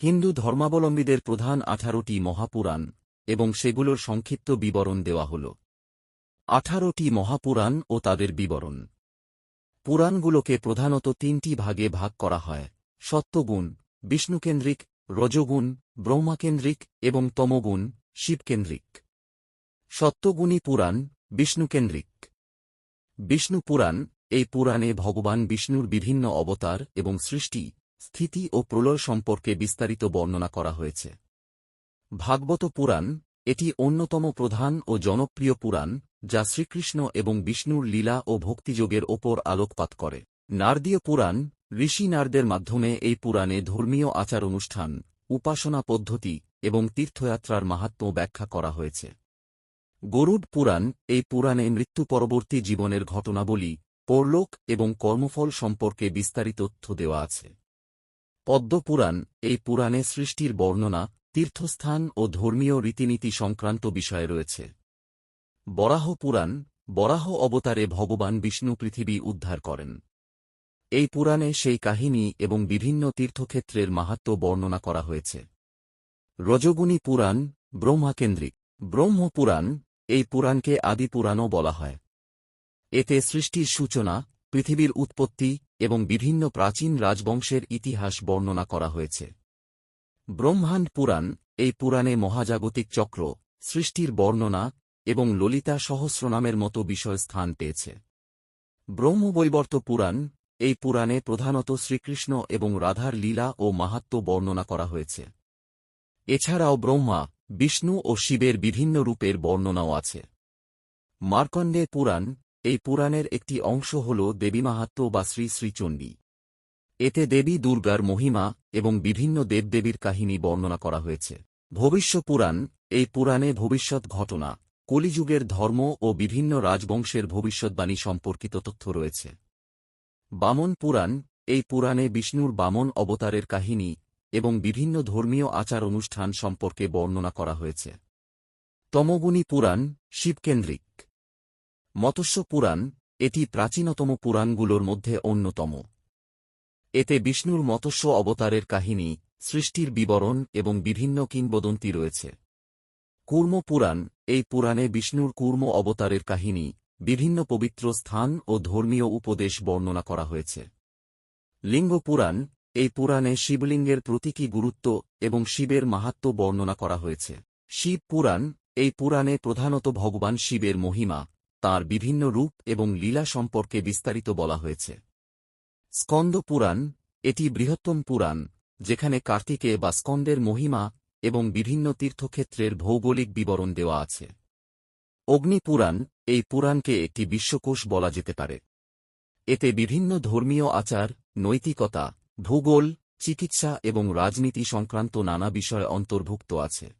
হিন্দু ধর্মাবলম্বীদের প্রধান আঠারোটি মহাপুরাণ, এবং সেগুলোর সংক্ষিপ্ত বিবরণ দেওয়া হল। আঠারোটি মহাপুরাণ ও তাদের বিবরণ। পুরাণগুলোকে প্রধানত তিনটি ভাগে ভাগ করা হয়, সত্যগুণ, বিষ্ণুকেন্দ্রিক, রজগুণ, ব্রহ্মাকেন্দ্রিক এবং তমগুণ, শিবকেন্দ্রিক। সত্যগুণী পুরাণ, বিষ্ণুকেন্দ্রিক। বিষ্ণু পুরাণ এই পুরাণে ভগবান বিষ্ণুর বিভিন্ন অবতার এবং সৃষ্টি স্থিতি ও প্রলয় সম্পর্কে বিস্তারিত বর্ণনা করা হয়েছে। ভাগবত পুরাণ, এটি অন্যতম প্রধান ও জনপ্রিয় পুরাণ, যা শ্রীকৃষ্ণ এবং বিষ্ণুর লীলা ও ভক্তিযোগের ওপর আলোকপাত করে। নারদীয় পুরাণ, ঋষি নারদের মাধ্যমে এই পুরাণে ধর্মীয় আচার অনুষ্ঠান উপাসনা পদ্ধতি এবং তীর্থযাত্রার মাহাত্ম্য ব্যাখ্যা করা হয়েছে। গরুড পুরাণ, এই পুরাণে মৃত্যু পরবর্তী জীবনের ঘটনাবলী, পরলোক এবং কর্মফল সম্পর্কে বিস্তারিত তথ্য দেওয়া আছে। পদ্মপুরাণ, এই পুরাণে সৃষ্টির বর্ণনা, তীর্থস্থান ও ধর্মীয় রীতিনীতি সংক্রান্ত বিষয়ে রয়েছে। বরাহ পুরাণ, বরাহ অবতারে ভগবান বিষ্ণু পৃথিবী উদ্ধার করেন। এই পুরাণে সেই কাহিনী এবং বিভিন্ন তীর্থক্ষেত্রের মাহাত্ম্য বর্ণনা করা হয়েছে। রজগুণী পুরাণ, ব্রহ্মাকেন্দ্রিক ব্রহ্মপুরাণ এই পুরাণকে আদিপুরাণও বলা হয়। এতে সৃষ্টির সূচনা, পৃথিবীর উৎপত্তি এবং বিভিন্ন প্রাচীন রাজবংশের ইতিহাস বর্ণনা করা হয়েছে। ব্রহ্মাণ্ড পুরাণ, এই পুরাণে মহাজাগতিক চক্র, সৃষ্টির বর্ণনা এবং ললিতা সহস্রনামের মতো বিষয় স্থান পেয়েছে। ব্রহ্মবৈবর্ত পুরাণ, এই পুরাণে প্রধানত শ্রীকৃষ্ণ এবং রাধার লীলা ও মাহাত্ম্য বর্ণনা করা হয়েছে। এছাড়াও ব্রহ্মা, বিষ্ণু ও শিবের বিভিন্ন রূপের বর্ণনাও আছে। মার্কণ্ডে পুরাণ এই পুরাণের একটি অংশ হল দেবী মাহাত্ম্য বা শ্রী শ্রীচণ্ডী এতে দেবী দুর্গার মহিমা এবং বিভিন্ন দেবদেবীর কাহিনী বর্ণনা করা হয়েছে। ভবিষ্য পুরাণ, এই পুরাণে ভবিষ্যৎ ঘটনা, কলিযুগের ধর্ম ও বিভিন্ন রাজবংশের ভবিষ্যৎবাণী সম্পর্কিত তথ্য রয়েছে। বামন পুরাণ, এই পুরাণে বিষ্ণুর বামন অবতারের কাহিনী এবং বিভিন্ন ধর্মীয় আচার অনুষ্ঠান সম্পর্কে বর্ণনা করা হয়েছে। তমগুণী পুরাণ, শিবকেন্দ্রিক। মৎস্য পুরাণ, এটি প্রাচীনতম পুরাণগুলোর মধ্যে অন্যতম। এতে বিষ্ণুর মৎস্য অবতারের কাহিনী, সৃষ্টির বিবরণ এবং বিভিন্ন কিংবদন্তি রয়েছে। কুর্ম পুরাণ, এই পুরাণে বিষ্ণুর কুর্ম অবতারের কাহিনী, বিভিন্ন পবিত্র স্থান ও ধর্মীয় উপদেশ বর্ণনা করা হয়েছে। লিঙ্গ পুরাণ, এই পুরাণে শিবলিঙ্গের প্রতীকী গুরুত্ব এবং শিবের মাহাত্ম্য বর্ণনা করা হয়েছে। শিব পুরাণ, এই পুরাণে প্রধানত ভগবান শিবের মহিমা তার বিভিন্ন রূপ এবং লীলা সম্পর্কে বিস্তারিত বলা হয়েছে। স্কন্দ পুরাণ, এটি বৃহত্তম পুরাণ, যেখানে কার্তিকে বা স্কন্দের মহিমা এবং বিভিন্ন তীর্থক্ষেত্রের ভৌগোলিক বিবরণ দেওয়া আছে। অগ্নি পুরাণ, এই পুরাণকে একটি বিশ্বকোষ বলা যেতে পারে। এতে বিভিন্ন ধর্মীয় আচার, নৈতিকতা, ভূগোল, চিকিৎসা এবং রাজনীতি সংক্রান্ত নানা বিষয় অন্তর্ভুক্ত আছে।